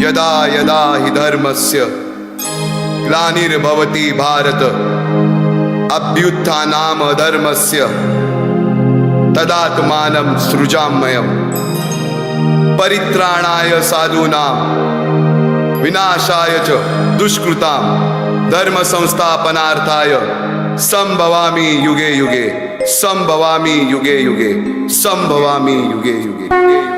यदा यदा हि धर्मस्य ग्लानिर्भवति भारत अभ्युत्थानाम धर्मस्य तदात्मानं सृजाम्ययम्। परित्राणाय साधूनां विनाशाय च दुष्कृतां धर्मसंस्थापनार्थाय सम्भवामि युगे युगे सम्भवामि युगे युगे संभवामि युगे युगे।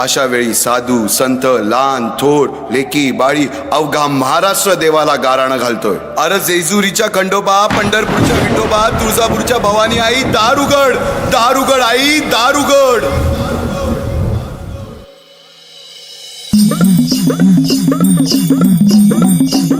अशा वेळी साधू संत लहान थोर लेकी बाळी अवघा महाराष्ट्र देवाला गाराणं घालतोय अरे जेजुरीच्या खंडोबा पंढरपूरच्या विठोबा तुळजापूरच्या भवानी आई दारुगड दारुगड आई दारुगड you.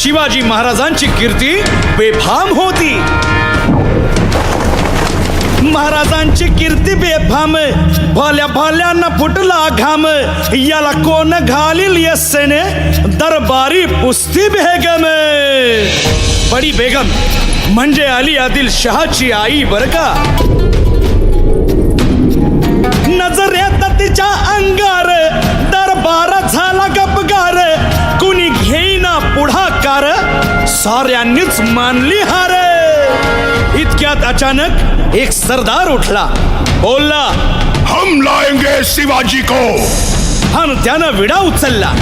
शिवाजी महाराजांची कीर्ती बेफाम होती. महाराजांची कीर्ती बेफाम भल्या भल्यांना फुटला घाम. याला कोण घालील यस्सेने दरबारी पुस्ती बेगम. बडी बेगम म्हणजे अली आदिल शहाची आई बर का? नजर येत तिच्या अंगार दरबार झाला गपगार साऱ्यांनीच मानली हार. इतक्यात अचानक एक सरदार उठला. बोलला हम लाएंगे शिवाजी को. आणि त्यानं विडा उचलला.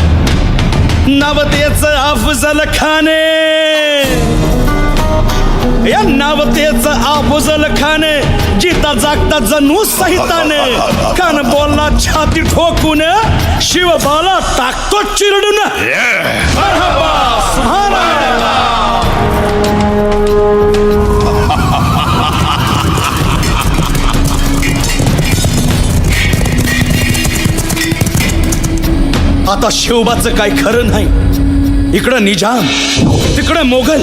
नवतेच अफजल खाने. या नावतेच अफजल खाने जिता जागता जणू सहिताने. कान बोलला छाती ठोकून शिवबाला टाकतो चिरडून. आता शिवबाचं काय खरं नाही. इकडं निजाम तिकडं मोगल.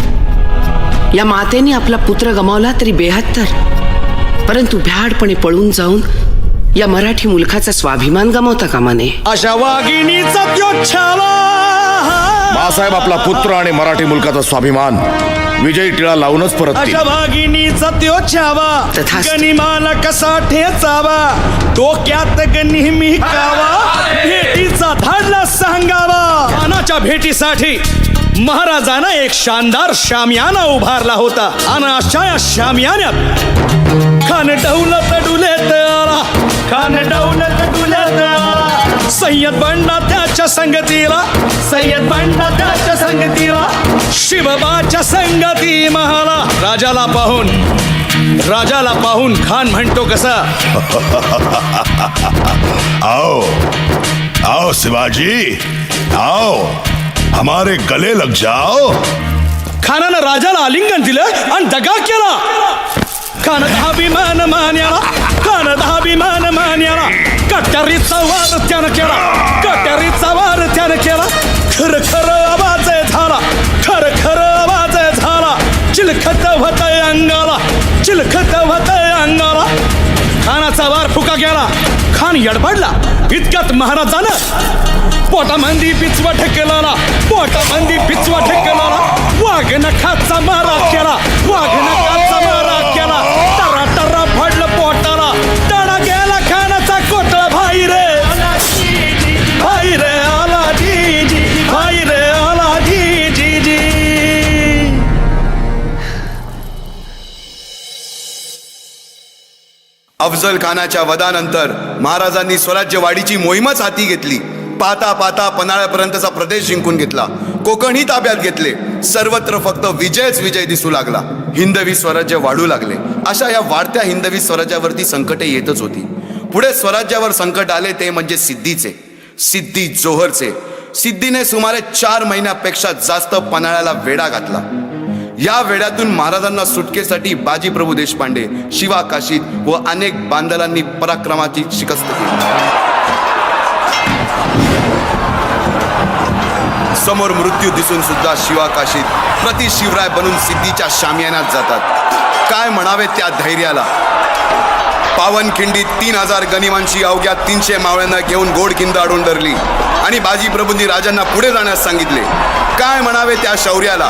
या मातेने आपला पुत्र गमावला तरी बेहत्तर. परंतु भ्याडपणे पळून जाऊन या मराठी मुलखाचा स्वाभिमान गमावता कामा नये. अशा वाघिणीचा बाळासाहेब आपला पुत्र आणि मराठी मुलकाचा स्वाभिमान विजयी टिळा लावूनच परत अशा वाघिणीचा त्यो छावा. तथास्तु. गनिमाला कसा ठेचावा डोक्यात नेहमी कावा. भेटीचा धाडला सांगावा. खानाच्या भेटीसाठी महाराजानं एक शानदार शामियाना उभारला होता. आणि अशा या शामियान्यात खान डौल तडुलेत आला. खान डौल तडुलेत आला. सय्यद बंडा त्याच्या संगतीला. सय्यद बंडा त्याच्या संगतीला. शिवबाच्या संगती महाला. राजाला पाहून राजाला पाहून खान म्हणतो कसा? आओ आओ शिवाजी आओ. हमारे गले लग जाओ। खानानं राजाला आलिंगन दिलं आणि दगा केला। खान धाभिमान मान्याला खान धाभिमान मान्याला कट्यारीचा वार त्यानं केला कट्यारीचा वार त्यानं केला। खर खर आवाज झाला खर खर आवाज झाला। चिलखत होत अंगाला चिलखत होत अंगाला। खानाचा वार फुका गेला खान यडबडला. इतक्यात महाराजानं पोटामंदी पिचवा ठेकेला पोटामंदी पिचवा ठेकेला वाघ नखाचा मारा केला. वाघ नखाचा अफजल खानाच्या वधानंतर महाराजांनी स्वराज्यवाढीची मोहीमच हाती घेतली. पाहता पाहता पन्हाळ्यापर्यंतचा प्रदेश जिंकून घेतला. कोकणही ताब्यात घेतले. सर्वत्र फक्त विजयच विजय दिसू लागला. हिंदवी स्वराज्य वाढू लागले. अशा या वाढत्या हिंदवी स्वराज्यावरती संकटे येतच होती. पुढे स्वराज्यावर संकट आले ते म्हणजे सिद्धीचे. सिद्धी जोहरचे. सिद्धीने सुमारे चार महिन्यापेक्षा जास्त पन्हाळ्याला वेढा घातला. या वेड्यातून महाराजांना सुटकेसाठी बाजीप्रभू देशपांडे शिवा काशीद व अनेक बांदलांनी पराक्रमाची शिकस्त केली. समोर मृत्यू दिसून सुद्धा शिवा काशीत प्रति शिवराय बनून सिद्धीच्या शामियानात जातात. काय म्हणावे त्या धैर्याला? पावनखिंडीत तीन हजार गनिमांची अवघ्या तीनशे मावळ्यांना घेऊन गोड खिंड अडून धरली आणि बाजीप्रभूंनी राजांना पुढे जाण्यास सांगितले. काय म्हणावे त्या शौर्याला?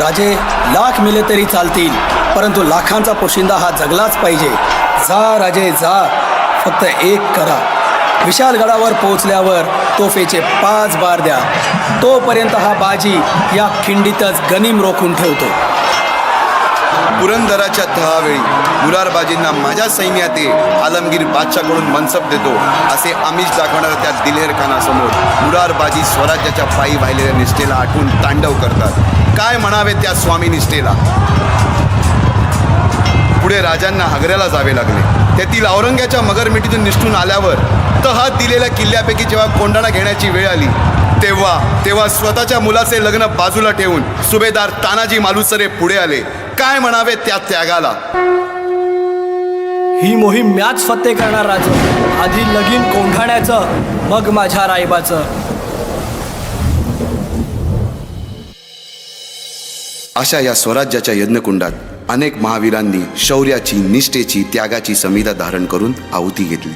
राजे लाख मिले तरी चालतील परंतु लाखांचा पोशिंदा हा जगलाच पाहिजे. जा राजे जा. फक्त एक करा. विशालगडावर पोहोचल्यावर तोफेचे पाच बार द्या. तोपर्यंत हा बाजी या खिंडीतच गनिम रोखून ठेवतो. पुरंदराच्या तहावेळी मुरारबाजींना माझ्या सैन्यात ये आलमगीर बादशाकडून मनसब देतो असे आमिष दाखवणाऱ्या त्या दिलेर खानासमोर मुरारबाजी स्वराज्याच्या पायी वाहिलेल्या निष्ठेला आठवून तांडव करतात. काय म्हणावे त्या स्वामी निष्ठेला? पुढे राजांना हगऱ्याला जावे लागले. तेथील औरंग्याच्या मगरमिठीतून निष्ठून आल्यावर तहात दिलेल्या किल्ल्यापैकी जेव्हा कोंडाणा घेण्याची वेळ आली तेव्हा तेव्हा स्वतःच्या मुलाचे लग्न बाजूला ठेवून सुभेदार तानाजी मालुसरे पुढे आले. काय म्हणावे त्या त्यागाला? ही मोहीम मॅच फत्ते करणार राज. आधी लगीन कोंढाण्याचं मग माझ्या रायबाचं. अशा या स्वराज्याच्या यज्ञकुंडात अनेक महावीरांनी शौर्याची निष्ठेची त्यागाची संविधा धारण करून आहुती घेतली.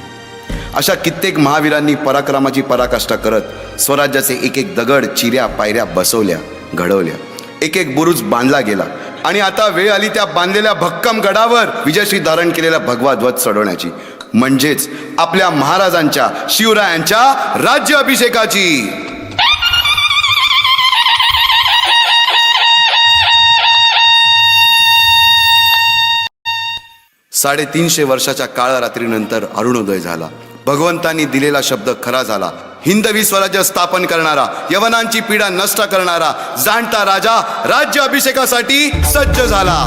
अशा कित्येक महावीरांनी पराक्रमाची पराकाष्ठा करत स्वराज्याचे एक एक दगड चिऱ्या पायऱ्या बसवल्या घडवल्या. एक एक बुरुज बांधला गेला. आणि आता वेळ आली त्या बांधलेल्या भक्कम गडावर विजयश्री धारण केलेला भगवा ध्वज चढवण्याची. म्हणजेच आपल्या महाराजांच्या शिवरायांच्या राज्य अभिषेकाची. साडेतीनशे वर्षाच्या काळरात्रीनंतर अरुणोदय झाला. भगवंतांनी दिलेला शब्द खरा झाला. हिंदवी स्वराज्य स्थापन करणारा यवनांची पीडा नष्ट करणारा जाणता राजा राज्य अभिषेकासाठी सज्ज झाला.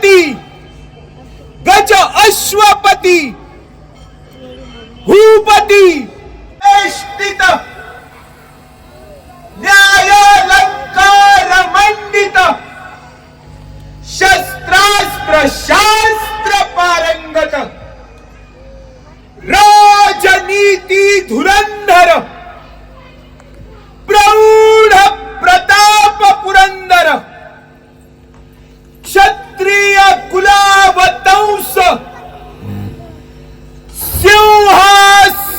गजपती गज अश्वपती भूपती न्यायालंकार मंडित शस्त्रास्त्र शास्त्र पारंगत राजनीती धुरंधर प्रौढ प्रताप पुरंदर क्षत्रिय कुलावतंस सिंहासनाधीश्वर।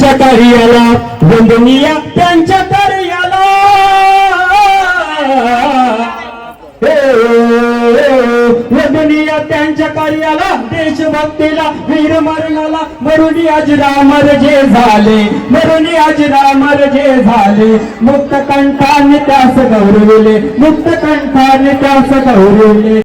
त्यांच्या कार्याला वंदनीय त्यांच्या कार्याला. वंदनीय त्यांच्या कार्याला देशभक्तीला वीर मरणाला मरुणी आज रामर जे झाले मरुणी आज रामर जे झाले. मुक्त कंठाने त्यास गौरविले मुक्त कंठाने त्यास गौरविले.